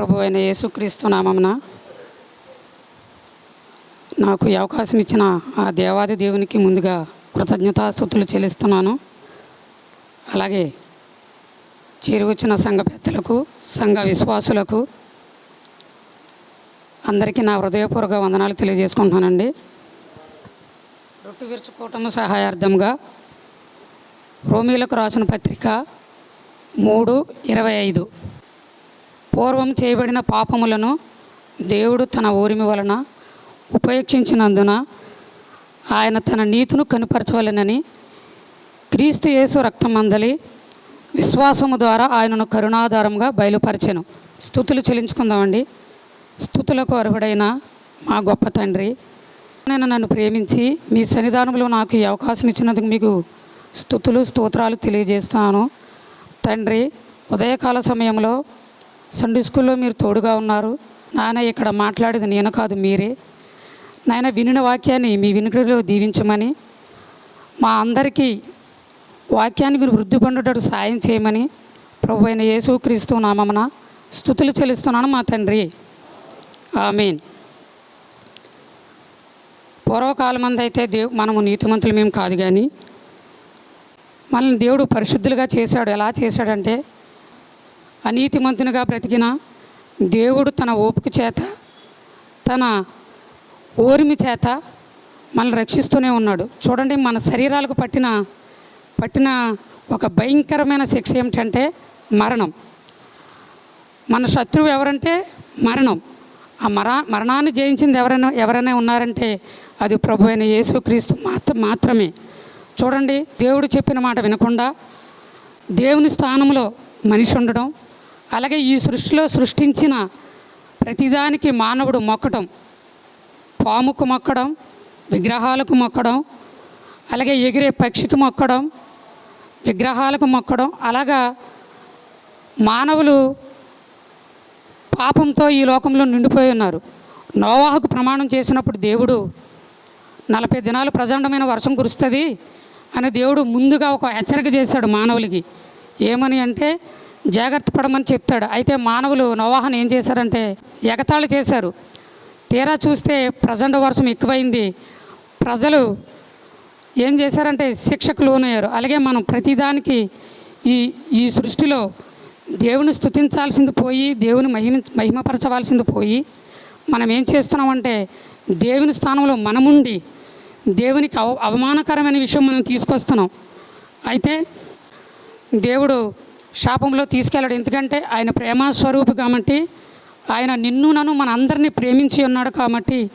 ప్రభు అయిన యేసుక్రీస్తు నామమున నాకు ఈ అవకాశం ఇచ్చిన ఆ దేవాది దేవునికి ముందుగా కృతజ్ఞతాస్థుతులు చెల్లిస్తున్నాను. అలాగే చేరువచ్చిన సంఘ పెద్దలకు సంఘ విశ్వాసులకు అందరికీ నా హృదయపూర్వక వందనాలు తెలియజేసుకుంటున్నానండి. రొట్టు విరుచుకోవటం సహాయార్థంగా రోమీలకు రాసిన పత్రిక మూడు ఇరవై ఐదు. పూర్వం చేయబడిన పాపములను దేవుడు తన ఊరిమి వలన ఉపేక్షించినందున ఆయన తన నీతిను కనుపరచవలెనని క్రీస్తు యేసు రక్తమందలి విశ్వాసము ద్వారా ఆయనను కరుణాధారంగా బయలుపరిచెను. స్థుతులు చెల్లించుకుందామండి. స్థుతులకు అర్హుడైన మా గొప్ప తండ్రి నేను నన్ను ప్రేమించి మీ సన్నిధానంలో నాకు ఈ అవకాశం ఇచ్చినందుకు మీకు స్థుతులు స్తోత్రాలు తెలియజేస్తున్నాను తండ్రి ఉదయకాల సమయంలో సండే స్కూల్లో మీరు తోడుగా ఉన్నారు. నాయన ఇక్కడ మాట్లాడేది నేను కాదు మీరే. నాయన వినిన వాక్యాన్ని మీ వినికిడిలో దీవించమని మా అందరికీ వాక్యాన్ని మీరు వృద్ధి పొందేటట్టు సాయం చేయమని ప్రభు అయిన యేసుక్రీస్తు నామమున స్థుతులు చెల్లిస్తున్నాను మా తండ్రి. ఆమెన్. పూర్వకాలం అందైతే అయితే దేవు మనము నీతిమంతులు మేము కాదు కానీ మనల్ని దేవుడు పరిశుద్ధులుగా చేశాడు. ఎలా చేశాడంటే అనీతిమంతునిగా బ్రతికిన దేవుడు తన ఓపిక చేత తన ఓరిమి చేత మనల్ని రక్షిస్తూనే ఉన్నాడు. చూడండి మన శరీరాలకు పట్టిన పట్టిన ఒక భయంకరమైన శిక్ష ఏమిటంటే మరణం. మన శత్రువు ఎవరంటే మరణం. ఆ మరా మరణాన్ని జయించింది ఎవరైనా ఎవరైనా ఉన్నారంటే అది ప్రభు అయిన యేసుక్రీస్తు మాత్ర మాత్రమే. చూడండి దేవుడు చెప్పిన మాట వినకుండా దేవుని స్థానంలో మనిషి ఉండడం అలాగే ఈ సృష్టిలో సృష్టించిన ప్రతిదానికి మానవుడు మొక్కటం పాముకు మొక్కడం విగ్రహాలకు మొక్కడం అలాగే ఎగిరే పక్షికి మొక్కడం విగ్రహాలకు మొక్కడం అలాగా మానవులు పాపంతో ఈ లోకంలో నిండిపోయి ఉన్నారు. నోవాహకు ప్రమాణం చేసినప్పుడు దేవుడు నలభై దినాలు ప్రచండమైన వర్షం కురుస్తుంది అని దేవుడు ముందుగా ఒక హెచ్చరిక చేశాడు మానవులకి. ఏమని అంటే జాగ్రత్త పడమని చెప్తాడు. అయితే మానవులు నోవాహను ఏం చేశారంటే ఎగతాళి చేశారు. తీరా చూస్తే ప్రచండ వర్షం ఎక్కువైంది. ప్రజలు ఏం చేశారంటే శిక్షకు లోనయ్యారు. అలాగే మనం ప్రతిదానికి ఈ ఈ సృష్టిలో దేవుని స్తుతించాల్సింది పోయి దేవుని మహిమ మహిమపరచవలసింది పోయి మనం ఏం చేస్తున్నామంటే దేవుని స్థానంలో మనముండి దేవునికి అవ అవమానకరమైన విషయం మనం తీసుకొస్తున్నాం. అయితే దేవుడు శాపంలో తీసుకెళ్ళాడు. ఎందుకంటే ఆయన ప్రేమ స్వరూపు కాబట్టి ఆయన నిన్ను నన్ను మన అందరినీ ప్రేమించి ఉన్నాడు కాబట్టి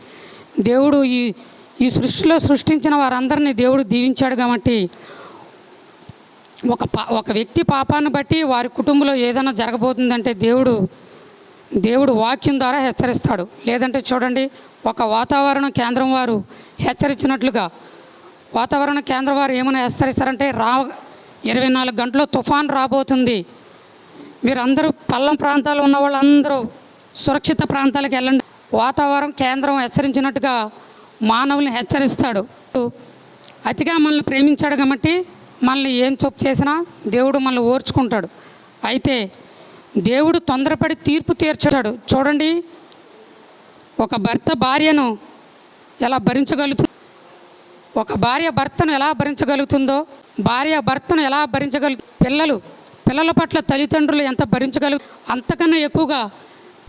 దేవుడు ఈ ఈ సృష్టిలో సృష్టించిన వారందరినీ దేవుడు దీవించాడు కాబట్టి ఒక పా ఒక వ్యక్తి పాపాన్ని బట్టి వారి కుటుంబంలో ఏదైనా జరగబోతుందంటే దేవుడు దేవుడు వాక్యం ద్వారా హెచ్చరిస్తాడు. లేదంటే చూడండి ఒక వాతావరణ కేంద్రం వారు హెచ్చరించినట్లుగా వాతావరణ కేంద్రం వారు ఏమైనా హెచ్చరిస్తారంటే రా ఇరవై నాలుగు గంటలు తుఫాన్ రాబోతుంది. మీరందరూ పల్లం ప్రాంతాలు ఉన్న వాళ్ళందరూ సురక్షిత ప్రాంతాలకు వెళ్ళండి. వాతావరణ కేంద్రం హెచ్చరించినట్టుగా మానవుల్ని హెచ్చరిస్తాడు. అతిగా మనల్ని ప్రేమించాడు కాబట్టి మనల్ని ఏం చొప్పు చేసినా దేవుడు మనల్ని ఓర్చుకుంటాడు. అయితే దేవుడు తొందరపడి తీర్పు తీర్చాడు. చూడండి ఒక భర్త భార్యను ఎలా భరించగలుగుతుంది? ఒక భార్య భర్తను ఎలా భరించగలుగుతుందో భార్య భర్తను ఎలా భరించగలు పిల్లలు పిల్లల పట్ల తల్లిదండ్రులు ఎంత భరించగలుగు అంతకన్నా ఎక్కువగా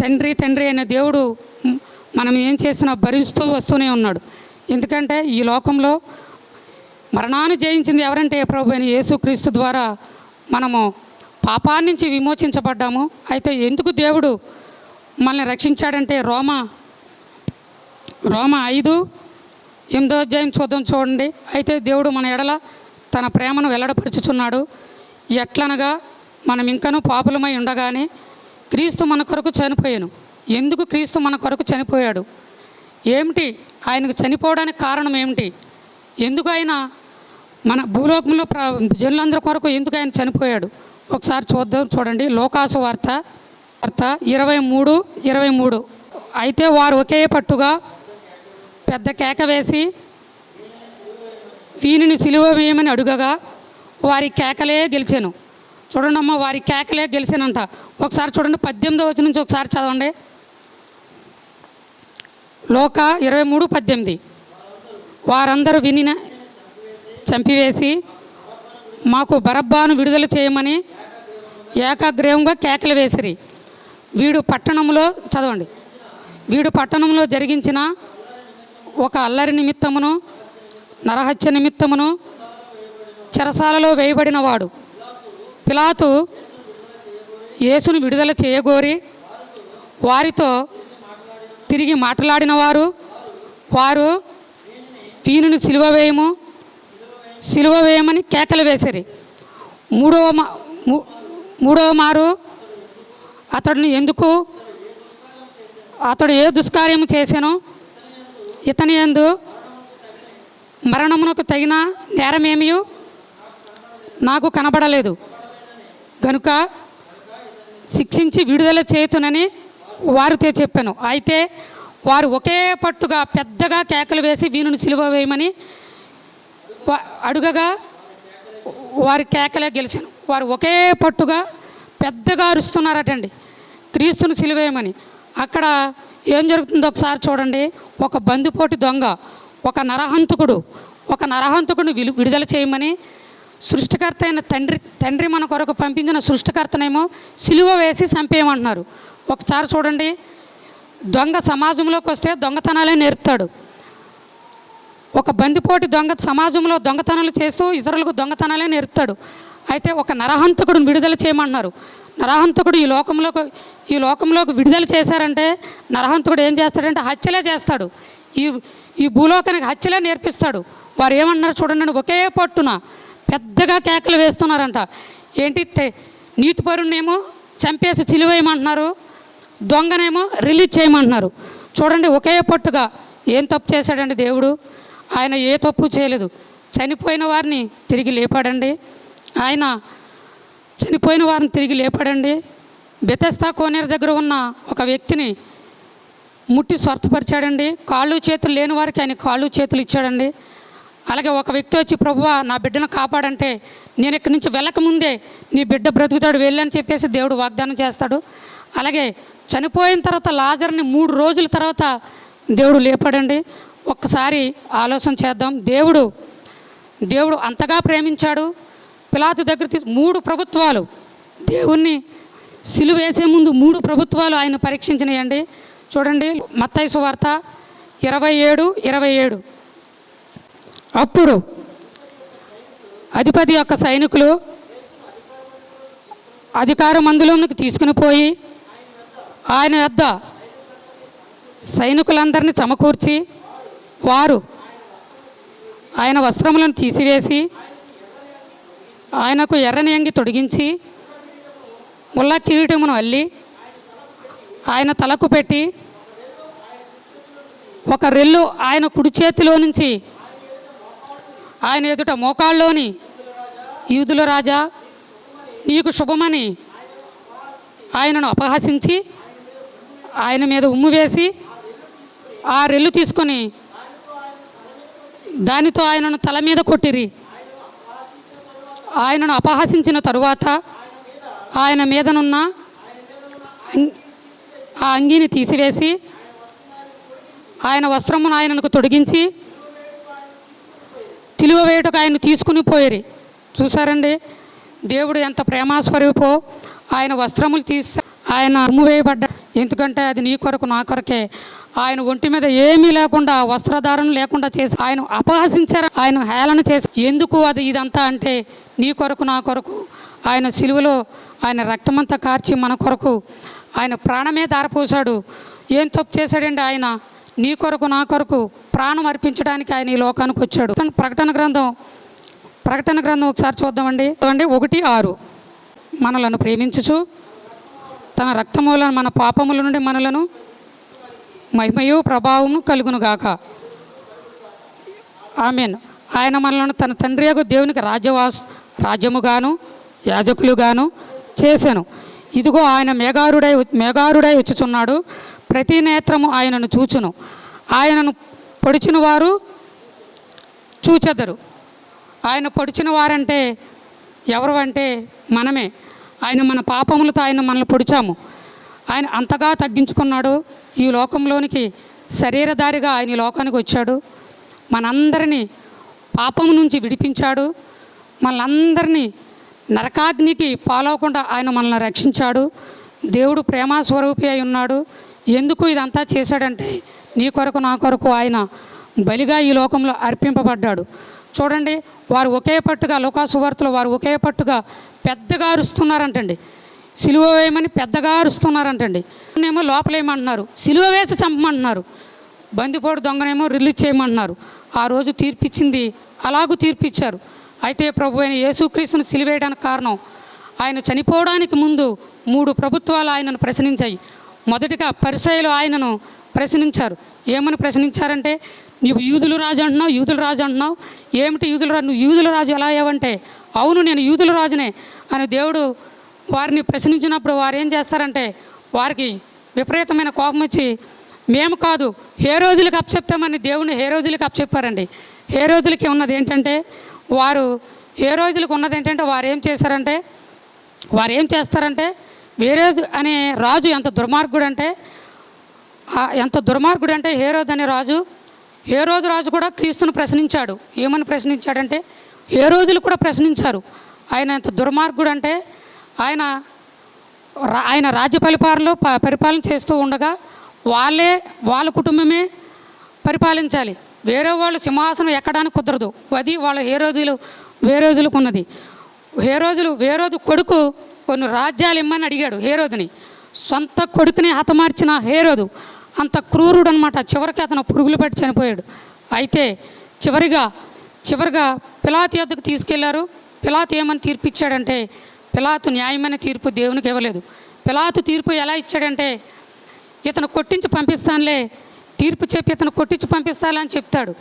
తండ్రి తండ్రి అయిన దేవుడు మనం ఏం చేసినా భరిస్తూ వస్తూనే ఉన్నాడు. ఎందుకంటే ఈ లోకంలో మరణాన్ని జయించింది ఎవరంటే ప్రభు అయిన యేసుక్రీస్తు ద్వారా మనము పాపాన్ని నుంచి విమోచించబడ్డాము. అయితే ఎందుకు దేవుడు మనల్ని రక్షించాడంటే రోమ రోమ ఐదు ఎనిమిదో అధ్యాయం చూద్దాం చూడండి. అయితే దేవుడు మన ఎడల తన ప్రేమను వెల్లడపరుచుచున్నాడు. ఎట్లనగా మనం ఇంకనూ పాపులమై ఉండగానే క్రీస్తు మన కొరకు చనిపోయాను. ఎందుకు క్రీస్తు మన కొరకు చనిపోయాడు? ఏమిటి? ఆయనకు చనిపోవడానికి కారణం ఏమిటి? ఎందుకు ఆయన మన భూలోకంలో ప్ర జనులందరి కొరకు ఎందుకు ఆయన చనిపోయాడు? ఒకసారి చూద్దాం చూడండి. లోకాసు వార్త వార్త ఇరవై మూడు ఇరవై మూడు. అయితే వారు ఒకే పట్టుగా పెద్ద కేక వేసి వీనిని సిలువ వేయమని అడుగగా వారి కేకలే గెలిచాను. చూడండి అమ్మ వారి కేకలే గెలిచానంట. ఒకసారి చూడండి పద్దెనిమిదో వచ్చి నుంచి ఒకసారి చదవండి. లోక ఇరవై మూడు పద్దెనిమిది. వారందరూ వినిన చంపివేసి మాకు బరబ్బాను విడుదల చేయమని ఏకాగ్రహంగా కేకలు వేసిరి. వీడు పట్టణంలో చదవండి వీడు పట్టణంలో జరిగించిన ఒక అల్లరి నిమిత్తమును నరహత్య నిమిత్తమును చెరసాలలో వేయబడినవాడు పిలాతు యేసును విడుదల చేయగోరి వారితో తిరిగి మాట్లాడిన వారు వారు వీనుని సిలువ వేయము సిలువ వేయమని కేకలు వేసిరి. మూడవ మా మూడవ మారు అతడిని ఎందుకు అతడు ఏ దుష్కార్యము చేశానో ఇతని ఎందు మరణమునకు తగిన నేరమేమియు నాకు కనబడలేదు. గనుక శిక్షించి విడుదల చేతునని వారితో చెప్పాను. అయితే వారు ఒకే పట్టుగా పెద్దగా కేకలు వేసి వీనుని సిలువ వేయమని అడుగగా వారి కేకలే గెలిచాను. వారు ఒకే పట్టుగా పెద్దగా అరుస్తున్నారటండి. క్రీస్తును సిలువేయమని అక్కడ ఏం జరుగుతుందో ఒకసారి చూడండి. ఒక బందిపోటు దొంగ ఒక నరహంతకుడు ఒక నరహంతకుడిని విలు విడుదల చేయమని సృష్టికర్త అయిన తండ్రి తండ్రి మన కొరకు పంపించిన సృష్టికర్తనేమో సిలువ వేసి చంపేయమంటున్నారు. ఒకసారి చూడండి. దొంగ సమాజంలోకి వస్తే దొంగతనాలే నేర్పుతాడు. ఒక బందిపోటు దొంగ సమాజంలో దొంగతనాలు చేస్తూ ఇతరులకు దొంగతనాలే నేర్పుతాడు. అయితే ఒక నరహంతకుడిని విడుదల చేయమంటున్నారు. నరహంతకుడు ఈ లోకంలోకి ఈ లోకంలోకి విడుదల చేశారంటే నరహంతకుడు ఏం చేస్తాడంటే హత్యలే చేస్తాడు. ఈ ఈ భూలోకానికి హత్యలే నేర్పిస్తాడు. వారు ఏమన్నారు చూడండి ఒకే పట్టున పెద్దగా కేకలు వేస్తున్నారంట. ఏంటి తె- నీతిపరుణ్ణేమో చంపేసి చిలివేయమంటున్నారు దొంగనేమో రిలీజ్ చేయమంటున్నారు. చూడండి ఒకే పట్టుగా ఏం తప్పు చేశాడండి దేవుడు? ఆయన ఏ తప్పు చేయలేదు. చనిపోయిన వారిని తిరిగి లేపాడండి. ఆయన చనిపోయిన వారిని తిరిగి లేపాడండి. బెతస్తా కోనేరు దగ్గర ఉన్న ఒక వ్యక్తిని ముట్టి స్వార్థపరిచాడండి. కాళ్ళు చేతులు లేని వారికి ఆయన కాళ్ళు చేతులు ఇచ్చాడండి. అలాగే ఒక వ్యక్తి వచ్చి ప్రభువా నా బిడ్డను కాపాడంటే నేను ఇక్కడి నుంచి వెళ్ళకముందే నీ బిడ్డ బ్రతుకుతాడు వెళ్ళని చెప్పేసి దేవుడు వాగ్దానం చేస్తాడు. అలాగే చనిపోయిన తర్వాత లాజర్ని మూడు రోజుల తర్వాత దేవుడు లేపాడండి. ఒక్కసారి ఆలోచన చేద్దాం. దేవుడు దేవుడు అంతగా ప్రేమించాడు. పిలాతు దగ్గర మూడు ప్రభుత్వాలు. దేవుణ్ణి సిలువేసే ముందు మూడు ప్రభుత్వాలు ఆయన పరీక్షించినాయండి. చూడండి మత్తయి సువార్త ఇరవై ఏడు ఇరవై ఏడు. అప్పుడు అధిపతి యొక్క సైనికులు అధికార మందులోనికి తీసుకుని పోయి ఆయన వద్ద సైనికులందరినీ సమకూర్చి వారు ఆయన వస్త్రములను తీసివేసి ఆయనకు ఎర్రని అంగి తొడిగించి ముల్లా కిరీటమును అల్లి ఆయన తలకు పెట్టి ఒక రెల్లు ఆయన కుడి చేతిలో నుంచి ఆయన ఎదుట మోకాళ్ళలోని యూదుల రాజా నీకు శుభమని ఆయనను అపహసించి ఆయన మీద ఉమ్ము వేసి ఆ రెల్లు తీసుకొని దానితో ఆయనను తల మీద కొట్టిరి. ఆయనను అపహసించిన తరువాత ఆయన మీదనున్న ఆ అంగీని తీసివేసి ఆయన వస్త్రమును ఆయనకు తొడిగించి తిలువ వేయుటకు ఆయన తీసుకుని పోయిరి. చూసారండి దేవుడు ఎంత ప్రేమాస్వరూపో ఆయన వస్త్రములు తీసి ఆయన అమ్ము వేయబడ్డ ఎందుకంటే అది నీ కొరకు నా కొరకే. ఆయన ఒంటి మీద ఏమీ లేకుండా వస్త్రధారణ లేకుండా చేసి ఆయన అపహసించారు. ఆయన హేళన చేసి ఎందుకు అది ఇదంతా అంటే నీ కొరకు నా కొరకు? ఆయన సిలువలో ఆయన రక్తమంతా కార్చి మన కొరకు. ఆయన ప్రాణమే దారపోసాడు ఏం తప్పు చేశాడండి ఆయన? నీ కొరకు నా కొరకు ప్రాణం అర్పించడానికి ఆయన ఈ లోకానికి వచ్చాడు. ప్రకటన గ్రంథం ప్రకటన గ్రంథం ఒకసారి చూద్దామండి. అండి ఒకటి ఆరు. మనలను ప్రేమించుచు తన రక్తములను మన పాపముల నుండి మనలను మహిమయు ప్రభావము కలుగును గాక. ఆమెన్. ఆయన మనలను తన తండ్రి యొక్క దేవునికి రాజ్యవాస్ రాజ్యముగాను యాజకులుగాను చేశాను ఇదిగో ఆయన మేఘారుడై మేఘారుడై వచ్చుచున్నాడు. ప్రతి నేత్రము ఆయనను చూచును. ఆయనను పొడిచిన వారు చూచెదరు. ఆయన పొడిచిన వారంటే ఎవరు అంటే మనమే. ఆయన మన పాపములతో ఆయన మనల్ని పొడిచాము. ఆయన అంతగా తగ్గించుకున్నాడు. ఈ లోకంలోనికి శరీరధారిగా ఆయన ఈ లోకానికి వచ్చాడు. మనందరినీ పాపం నుంచి విడిపించాడు. మనందరినీ నరకాగ్నికి పాలవకుండా ఆయన మనల్ని రక్షించాడు. దేవుడు ప్రేమాస్వరూపి అయి ఉన్నాడు. ఎందుకు ఇదంతా చేశాడంటే నీ కొరకు నా కొరకు ఆయన బలిగా ఈ లోకంలో అర్పింపబడ్డాడు. చూడండి వారు ఒకే పట్టుగా లోకాసువార్తలు వారు ఒకే పట్టుగా పెద్దగా అరుస్తున్నారంటండి. సిలువ వేయమని పెద్దగా అరుస్తున్నారంటండి. ఏమో లోపలేయమంటున్నారు సిలువ వేసి చంపమంటున్నారు. బందిపోటు దొంగనేమో రిలీజ్ చేయమంటున్నారు. ఆ రోజు తీర్పిచ్చింది అలాగూ తీర్పిచ్చారు. అయితే ప్రభు అయిన యేసుక్రీస్తును సిలివేయడానికి కారణం ఆయన చనిపోవడానికి ముందు మూడు ప్రభుత్వాలు ఆయనను ప్రశ్నించాయి. మొదటిగా పరిసయలు ఆయనను ప్రశ్నించారు. ఏమని ప్రశ్నించారంటే నువ్వు యూదుల రాజు అంటున్నావు యూదుల రాజు అంటున్నావు. ఏమిటి యూదుల రాజు? నువ్వు యూదుల రాజు ఎలా అయ్యావంటే అవును నేను యూదుల రాజునే అని దేవుడు వారిని ప్రశ్నించినప్పుడు వారు ఏం చేస్తారంటే వారికి విపరీతమైన కోపం వచ్చి మేము కాదు ఏ రోజులకు అప్పచెప్తామని దేవుని ఏ రోజులకు అప్పచెప్పారండి. ఏ రోజులకి ఉన్నది ఏంటంటే వారు ఏ రోజులకు ఉన్నది ఏంటంటే వారు ఏం చేశారంటే వారు ఏం చేస్తారంటే వేరే అనే రాజు ఎంత దుర్మార్గుడు అంటే ఎంత దుర్మార్గుడు అంటే హేరోద్ అనే రాజు. హేరోదు రాజు కూడా క్రీస్తును ప్రశ్నించాడు. ఏమని ప్రశ్నించాడంటే హేరోదులు కూడా ప్రశ్నించారు. ఆయన ఎంత దుర్మార్గుడు అంటే ఆయన ఆయన రాజ్య పరిపాలనలో ప- పరిపాలన చేస్తూ ఉండగా వాళ్ళే వాళ్ళ కుటుంబమే పరిపాలించాలి. వేరే వాళ్ళు సింహాసనం ఎక్కడానికి కుదరదు. అది వాళ్ళ హేరోదులు వేరోదులకు వేరోజులకు ఉన్నది. హేరోదులు వేరోదు కొడుకు కొన్ని రాజ్యాలు ఇమ్మని అడిగాడు హేరోదుని. సొంత కొడుకుని హతమార్చిన హేరోదు అంత క్రూరుడు అనమాట చివరికి అతను పురుగులు పెట్టి చనిపోయాడు. అయితే చివరిగా చివరిగా పిలాతు యొద్దకు తీసుకెళ్ళారు. పిలాతు ఏమని తీర్పు ఇచ్చాడంటే పిలాతు న్యాయమైన తీర్పు దేవునికి ఇవ్వలేదు. పిలాతు తీర్పు ఎలా ఇచ్చాడంటే ఇతను కొట్టించి పంపిస్తానులే తీర్పు చెప్పి ఇతను కొట్టించి పంపిస్తాలే అని చెప్తాడు.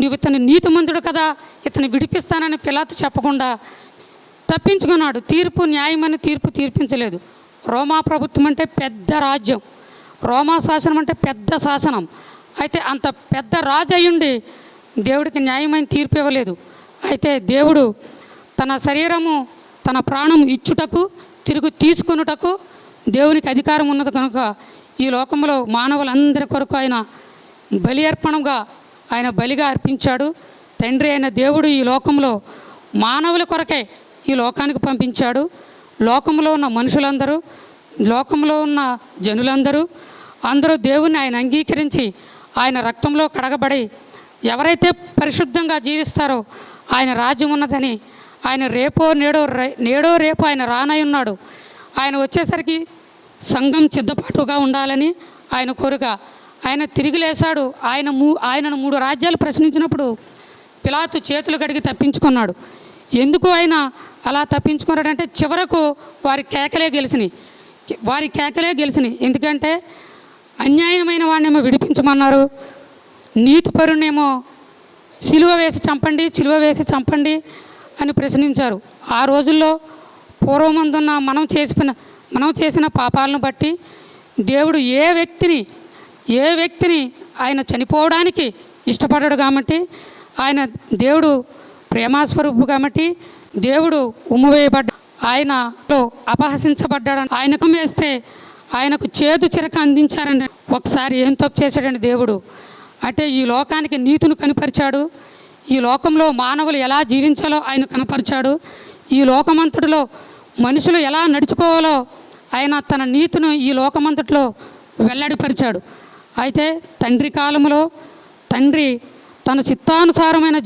నువ్వు ఇతను నీతిమంతుడు కదా ఇతను విడిపిస్తానని పిలాతు చెప్పకుండా తప్పించుకున్నాడు. తీర్పు న్యాయమని తీర్పు తీర్పించలేదు. రోమా ప్రభుత్వం అంటే పెద్ద రాజ్యం. రోమా శాసనం అంటే పెద్ద శాసనం. అయితే అంత పెద్ద రాజు అయ్యుండి దేవుడికి న్యాయమైన తీర్పు ఇవ్వలేదు. అయితే దేవుడు తన శరీరము తన ప్రాణం ఇచ్చుటకు తిరుగు తీసుకొనుటకు దేవునికి అధికారం ఉన్నది కనుక ఈ లోకంలో మానవులందరి కొరకు ఆయన బలి అర్పణంగా ఆయన బలిగా అర్పించాడు. తండ్రి అయిన దేవుడు ఈ లోకంలో మానవుల కొరకే ఈ లోకానికి పంపించాడు. లోకంలో ఉన్న మనుషులందరూ లోకంలో ఉన్న జనులందరూ అందరూ దేవుణ్ణి ఆయన అంగీకరించి ఆయన రక్తంలో కడగబడి ఎవరైతే పరిశుద్ధంగా జీవిస్తారో ఆయన రాజ్యం ఉన్నదని ఆయన రేపో నేడో నేడో రేపో ఆయన రానై ఉన్నాడు. ఆయన వచ్చేసరికి సంఘం సిద్ధపాటుగా ఉండాలని ఆయన కోరిక. ఆయన తిరిగి లేచాడు ఆయన మూ ఆయనను మూడు రాజ్యాలు ప్రశ్నించినప్పుడు పిలాతు చేతులు కడిగి తప్పించుకున్నాడు. ఎందుకు ఆయన అలా తప్పించుకున్నాడంటే చివరకు వారి కేకలే గెలిచినాయి. వారి కేకలే గెలిచినాయి. ఎందుకంటే అన్యాయమైన వాడినేమో విడిపించమన్నారు. నీతిపరునేమో సిలువ వేసి చంపండి సిలువ వేసి చంపండి అని ప్రశ్నించారు. ఆ రోజుల్లో పూర్వమందున్న మనం చేసిన మనం చేసిన పాపాలను బట్టి దేవుడు ఏ వ్యక్తిని ఏ వ్యక్తిని ఆయన చనిపోవడానికి ఇష్టపడ్డాడు కాబట్టి ఆయన దేవుడు ప్రేమాస్వరూపు కాబట్టి దేవుడు ఉమ్మువేయబడ్డ ఆయనలో అపహసించబడ్డాడు ఆయనకు వేస్తే ఆయనకు చేదు చిరక అందించారండి ఒకసారి ఏం తప్పు చేశాడండి దేవుడు? అంటే ఈ లోకానికి నీతిని కనిపరిచాడు. ఈ లోకంలో మానవులు ఎలా జీవించాలో ఆయన కనపరిచాడు. ఈ లోకమంతటిలో మనుషులు ఎలా నడుచుకోవాలో ఆయన తన నీతిను ఈ లోకమంతటిలో వెల్లడిపరిచాడు. అయితే తండ్రి కాలంలో తండ్రి తన చిత్తానుసారమైన